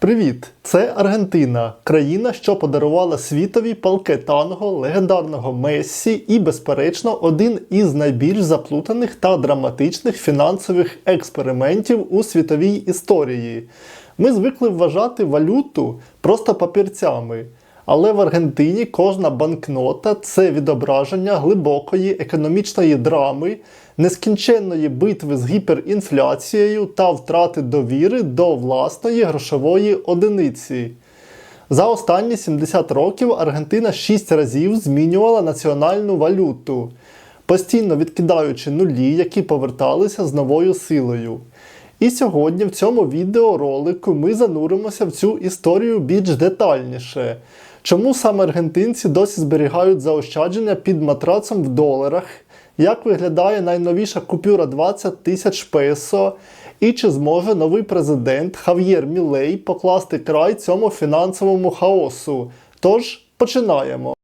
Привіт! Це Аргентина, країна, що подарувала світові палке танго, легендарного Мессі і, безперечно, один із найбільш заплутаних та драматичних фінансових експериментів у світовій історії. Ми звикли вважати валюту просто папірцями. Але в Аргентині кожна банкнота це відображення глибокої економічної драми, нескінченної битви з гіперінфляцією та втрати довіри до власної грошової одиниці. За останні 70 років Аргентина 6 разів змінювала національну валюту, постійно відкидаючи нулі, які поверталися з новою силою. І сьогодні в цьому відеоролику ми зануримося в цю історію більш детальніше. Чому саме аргентинці досі зберігають заощадження під матрацом в доларах? Як виглядає найновіша купюра 20 тисяч песо? І чи зможе новий президент Хав'єр Мілей покласти край цьому фінансовому хаосу? Тож починаємо.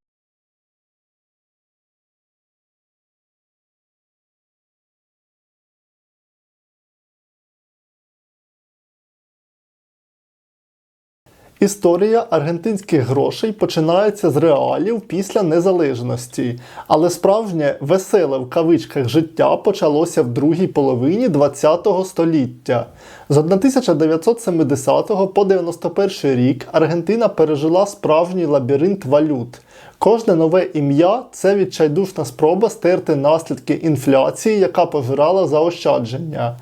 Історія аргентинських грошей починається з реалів після незалежності, але справжнє веселе в кавичках життя почалося в другій половині ХХ століття. З 1970 по 91 рік Аргентина пережила справжній лабіринт валют. Кожне нове ім'я це відчайдушна спроба стерти наслідки інфляції, яка пожирала заощадження.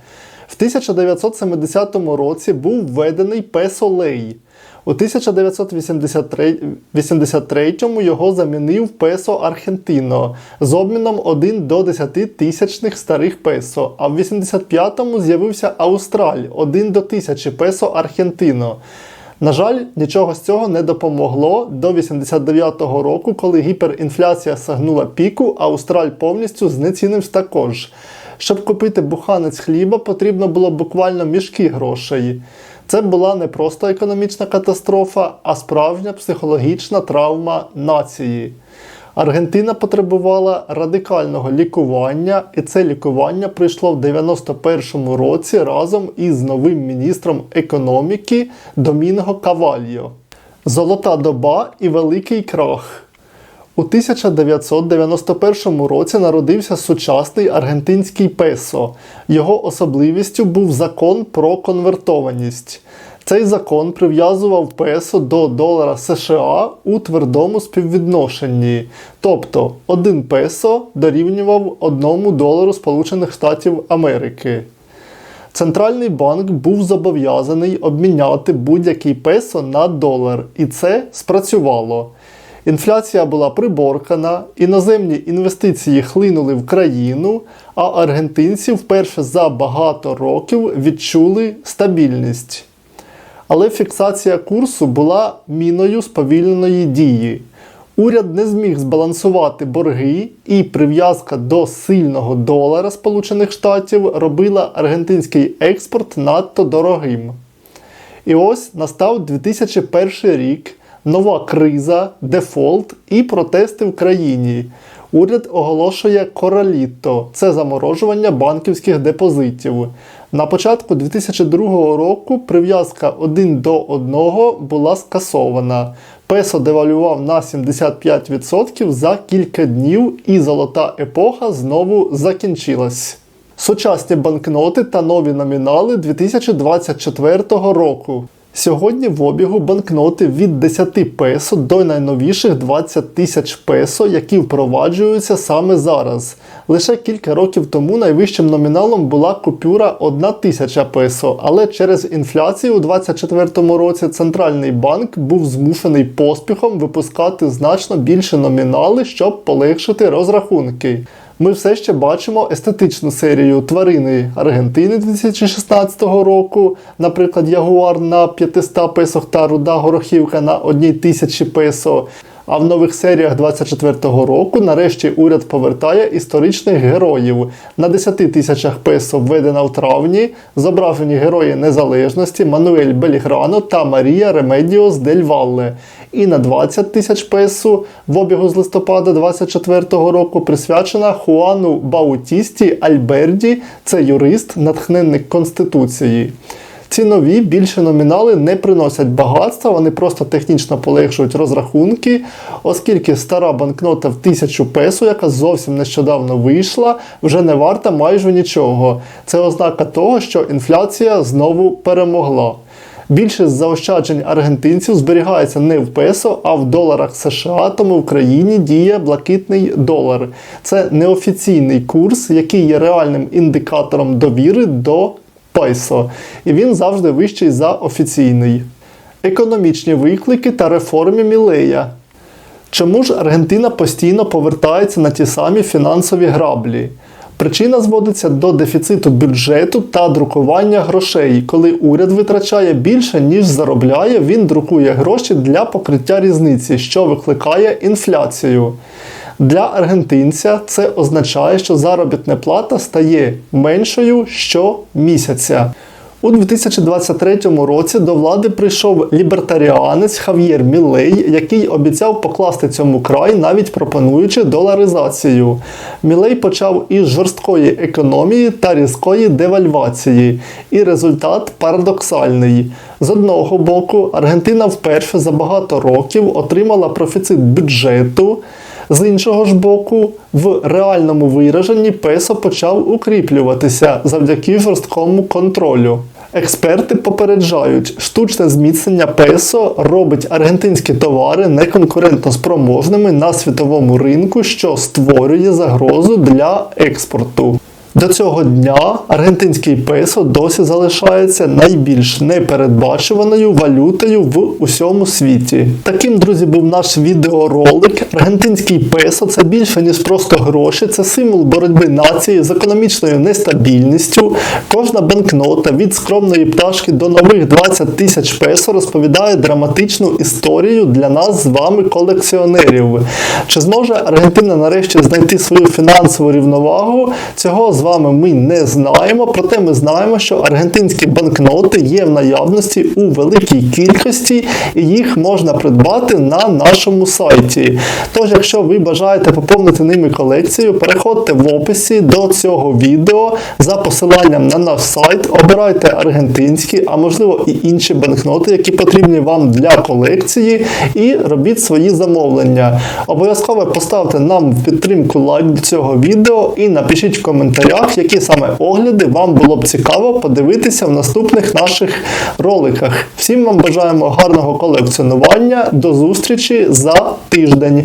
В 1970 році був введений песо-лей. У 1983 його замінив песо Аргентино з обміном 1 до 10 тисячних старих песо, а в 85-му з'явився Австраль 1 до 1000 песо Аргентино. На жаль, нічого з цього не допомогло до 89-го року, коли гіперінфляція сагнула піку, а Австраль повністю знецінився також. Щоб купити буханець хліба, потрібно було буквально мішки грошей. Це була не просто економічна катастрофа, а справжня психологічна травма нації. Аргентина потребувала радикального лікування, і це лікування прийшло в 91-му році разом із новим міністром економіки Домінго Кавальо. Золота доба і великий крах. У 1991 році народився сучасний аргентинський песо. Його особливістю був закон про конвертованість. Цей закон прив'язував песо до долара США у твердому співвідношенні. Тобто 1 песо дорівнював 1 долару Сполучених Штатів Америки. Центральний банк був зобов'язаний обміняти будь-який песо на долар, і це спрацювало. Інфляція була приборкана, іноземні інвестиції хлинули в країну, а аргентинці вперше за багато років відчули стабільність. Але фіксація курсу була міною сповільненої дії. Уряд не зміг збалансувати борги, і прив'язка до сильного долара Сполучених Штатів робила аргентинський експорт надто дорогим. І ось настав 2001 рік нова криза, дефолт і протести в країні. Уряд оголошує кораліто це заморожування банківських депозитів. На початку 2002 року прив'язка 1 до 1 була скасована. Песо девалював на 75% за кілька днів, і золота епоха знову закінчилась. Сучасні банкноти та нові номінали 2024 року. Сьогодні в обігу банкноти від 10 песо до найновіших 20 тисяч песо, які впроваджуються саме зараз. Лише кілька років тому найвищим номіналом була купюра 1 тисяча песо, але через інфляцію у 2024 році центральний банк був змушений поспіхом випускати значно більше номінали, щоб полегшити розрахунки ми все ще бачимо естетичну серію тварини Аргентини 2016 року, наприклад, Ягуар на 500 песох та руда горохівка на 1000 песо. А в нових серіях 24-го року нарешті уряд повертає історичних героїв. На 10 тисячах песо введена в травні зображені герої незалежності Мануель Беліграно та Марія Ремедіос Дель Валле. І на 20 тисяч песо в обігу з листопада 24-го року присвячена Хуану Баутісті Альберді, це юрист, натхненник Конституції. Ці нові більше номінали не приносять багатства, вони просто технічно полегшують розрахунки, оскільки стара банкнота в 1000 песо, яка зовсім нещодавно вийшла, вже не варта майже нічого. Це ознака того, що інфляція знову перемогла. Більшість заощаджень аргентинців зберігається не в песо, а в доларах США, тому в країні діє блакитний долар. Це неофіційний курс, який є реальним індикатором довіри до песо, і він завжди вищий за офіційний. Економічні виклики та реформи Мілея. Чому ж Аргентина постійно повертається на ті самі фінансові граблі? Причина зводиться до дефіциту бюджету та друкування грошей. Коли уряд витрачає більше, ніж заробляє, він друкує гроші для покриття різниці, що викликає інфляцію. Для аргентинця це означає, що заробітна плата стає меншою щомісяця. У 2023 році до влади прийшов лібертаріанець Хав'єр Мілей, який обіцяв покласти цьому край, навіть пропонуючи доларизацію. Мілей почав із жорсткої економії та різкої девальвації. І результат парадоксальний. З одного боку, Аргентина вперше за багато років отримала профіцит бюджету. З іншого ж боку, в реальному вираженні песо почав укріплюватися завдяки жорсткому контролю. Експерти попереджають, штучне зміцнення песо робить аргентинські товари неконкурентно спроможними на світовому ринку, що створює загрозу для експорту. До цього дня аргентинський песо досі залишається найбільш непередбачуваною валютою в усьому світі. Таким, друзі, був наш відеоролик. Аргентинський песо це більше ніж просто гроші, це символ боротьби нації з економічною нестабільністю. Кожна банкнота від скромної пташки до нових 20 тисяч песо розповідає драматичну історію для нас з вами, колекціонерів. Чи зможе Аргентина нарешті знайти свою фінансову рівновагу? Цього з вами ми не знаємо, проте ми знаємо, що аргентинські банкноти є в наявності у великій кількості, і їх можна придбати на нашому сайті. Тож, якщо ви бажаєте поповнити ними колекцію, переходьте в описі до цього відео за посиланням на наш сайт, обирайте аргентинські, а можливо і інші банкноти, які потрібні вам для колекції, і робіть свої замовлення. Обов'язково поставте нам в підтримку лайк до цього відео і напишіть в коментарях, які саме огляди вам було б цікаво подивитися в наступних наших роликах. Всім вам бажаємо гарного колекціонування. До зустрічі за тиждень.